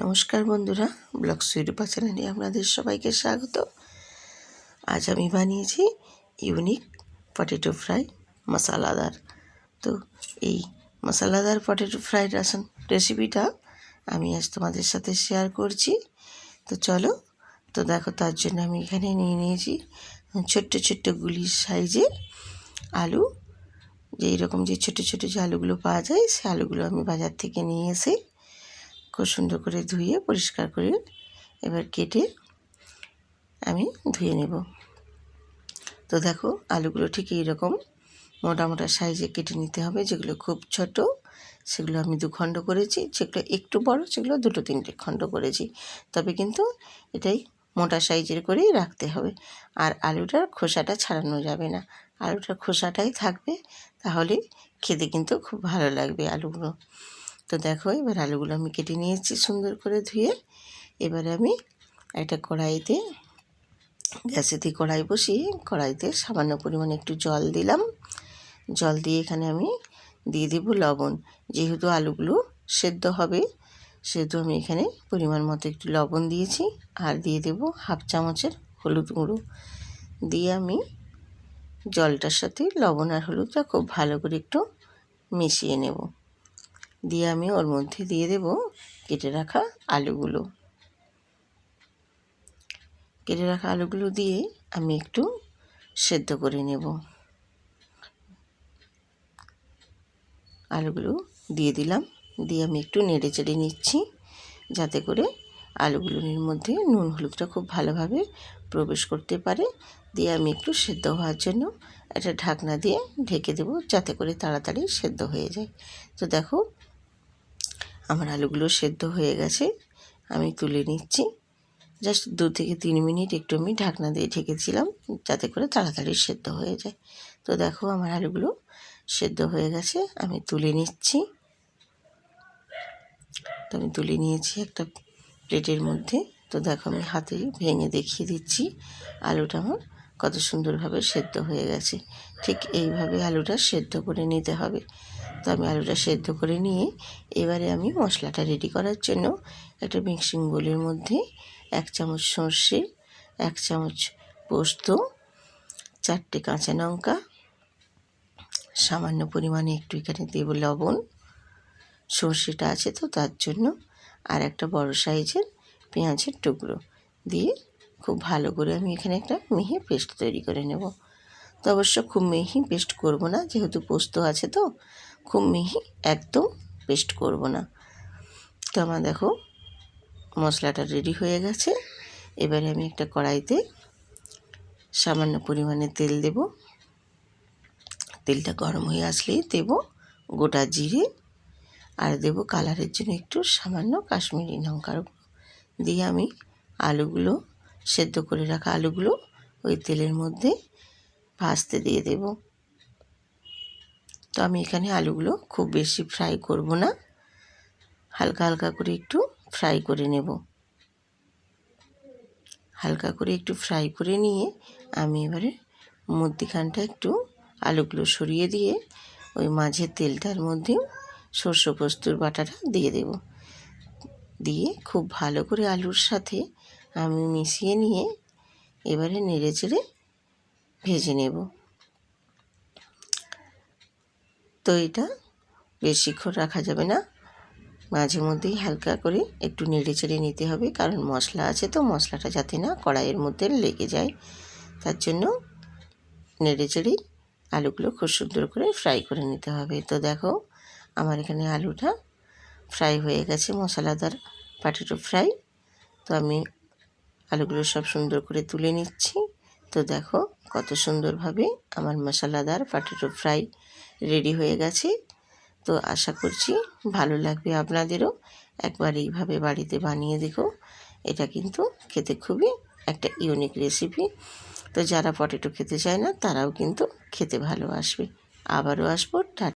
নমস্কার বন্ধুরা, ব্লগ সুইরূপা চ্যানেলে আপনাদের সবাইকে স্বাগত। আজ আমি বানিয়েছি ইউনিক পটেটো ফ্রাই মশালাদার। তো এই মশালাদার পটেটো ফ্রাই রাসন রেসিপিটা আমি আজ তোমাদের সাথে শেয়ার করছি। তো চলো, তো দেখো তার জন্য আমি এখানে নিয়ে নিয়েছি ছোট্ট ছোট্ট গুলির সাইজে আলু। যে এরকম যে ছোটো ছোটো যে আলুগুলো পাওয়া যায়, সে আলুগুলো আমি বাজার থেকে নিয়ে এসে খুব সুন্দর করে ধুয়ে পরিষ্কার করে এবার কেটে আমি ধুয়ে নেব। তো দেখো আলুগুলো ঠিক এইরকম মোটা মোটা সাইজে কেটে নিতে হবে, যেগুলো খুব ছোট সেগুলো আমি দু খণ্ড করেছি যেগুলো একটু বড়, সেগুলো দুটো তিনটে খণ্ড করেছি। তবে কিন্তু এটাই মোটা সাইজের করেই রাখতে হবে। আর আলুটার খোসাটা ছাড়ানো যাবে না। আলুটার খোসাটাই থাকবে, তাহলে খেতে কিন্তু খুব ভালো লাগবে আলুগুলো। তো দেখো, এবার আলুগুলো আমি কেটে নিয়েছি সুন্দর করে ধুয়ে। এবারে আমি একটা কড়াইতে, গ্যাসেতে কড়াই বসিয়ে কড়াইতে সামান্য পরিমাণে একটু জল দিলাম। জল দিয়ে এখানে আমি দিয়ে দেব লবণ। যেহেতু আলুগুলো সেদ্ধ হবে, সেহেতু আমি এখানে পরিমাণ মতো একটু লবণ দিয়েছি আর দিয়ে দেব হাফ চামচের হলুদ গুঁড়ো। দিয়ে আমি জলটার সাথে লবণ আর হলুদটা খুব ভালো করে একটু মিশিয়ে নেব। দিয়ে আমি ওর মধ্যে দিয়ে দেব কেটে রাখা আলুগুলো। কেটে রাখা আলুগুলো দিয়ে আমি একটু সেদ্ধ করে নেব। আলুগুলো দিয়ে দিলাম, দিয়ে আমি একটু নেড়ে চেড়ে নিচ্ছি যাতে করে আলুগুলোর মধ্যে নুন হলুদটা খুব ভালোভাবে প্রবেশ করতে পারে। দিয়ে আমি একটু সেদ্ধ হওয়ার জন্য একটা ঢাকনা দিয়ে ঢেকে দেবো যাতে করে তাড়াতাড়ি সেদ্ধ হয়ে যায়। তো দেখো আমার আলুগুলো সেদ্ধ হয়ে গেছে, আমি তুলে নিচ্ছি। জাস্ট দু থেকে তিন মিনিট একটু আমি ঢাকনা দিয়ে ঢেকেছিলাম, যাতে করে তাড়াতাড়ি সেদ্ধ হয়ে যায়। তো দেখো আমার আলুগুলো সেদ্ধ হয়ে গেছে, আমি তুলে নিচ্ছি। তো আমি তুলে নিয়েছি একটা প্লেটের মধ্যে। তো দেখো আমি হাতে ভেঙে দেখিয়ে দিচ্ছি, আলুটা আমার কত সুন্দরভাবে সেদ্ধ হয়ে গেছে। ঠিক এইভাবে আলুটা সেদ্ধ করে নিতে হবে। তো আমি আলুটা সেদ্ধ করে নিয়ে এবারে আমি মশলাটা রেডি করার জন্য একটা মিক্সিং বোলের মধ্যে এক চামচ সর্ষে, এক চামচ পোস্ত, চারটে কাঁচা লঙ্কা, সামান্য পরিমাণে একটু এখানে দেব লবণ। সর্ষেটা আছে তো তার জন্য আর একটা বড় সাইজের পেঁয়াজের টুকরো দিয়ে খুব ভালো করে আমি এখানে একটা মিহি পেস্ট তৈরি করে নেব। তো অবশ্য খুব মিহি পেস্ট করব না, যেহেতু পোস্ত আছে তো খুব মিহি, একদম পেস্ট করব না। তো আমার দেখো, মশলাটা রেডি হয়ে গেছে। এবারে আমি একটা কড়াইতে সামান্য পরিমাণে তেল দেব। তেলটা গরম হয়ে আসলেই দেব গোটা জিরে। আর দেব কালারের জন্য একটু সামান্য কাশ্মীরি লঙ্কার দিয়ে আমি আলুগুলো, সেদ্ধ করে রাখা আলুগুলো ওই তেলের মধ্যে ভাজতে দিয়ে দেব। তো আমি এখানে আলুগুলো খুব বেশি ফ্রাই করব না। হালকা হালকা করে একটু ফ্রাই করে নেব। হালকা করে একটু ফ্রাই করে নিয়ে আমি এবারে মধ্যিখানটা একটু আলুগুলো সরিয়ে দিয়ে ওই মাঝের তেলটার মধ্যে সর্ষে পোস্তর বাটাটা দিয়ে দেব। দিয়ে খুব ভালো করে আলুর সাথে আমি মিশিয়ে নিয়ে এবারে নেড়ে চেড়ে ভেজে নেব। তো এটা বেশিক্ষণ রাখা যাবে না। মাঝে মধ্যেই হালকা করে একটু নেড়ে চেড়ে নিতে হবে, কারণ মশলা আছে তো মশলাটা যাতে না কড়াইয়ের মধ্যে লেগে যায়। তার জন্য নেড়ে চেড়েই আলুগুলো খুব সুন্দর করে ফ্রাই করে নিতে হবে। তো দেখো, আমার এখানে আলুটা ফ্রাই হয়ে গেছে, মশলাদার পাটেটো ফ্রাই। তো আমি আলুগুলো সব সুন্দর করে তুলে নিচ্ছি। তো দেখো কত সুন্দরভাবে আমার মশলাদার পাটেটো ফ্রাই রেডি হয়ে গেছে। তো আশা করছি ভালো লাগবে আপনাদেরও। একবার এইভাবে বাড়িতে বানিয়ে দেখো, এটা কিন্তু খেতে খুবই একটা ইউনিক রেসিপি তো যারা পটেটো খেতে চায় না, তারাও কিন্তু খেতে ভালো আসবে আবারও আসব।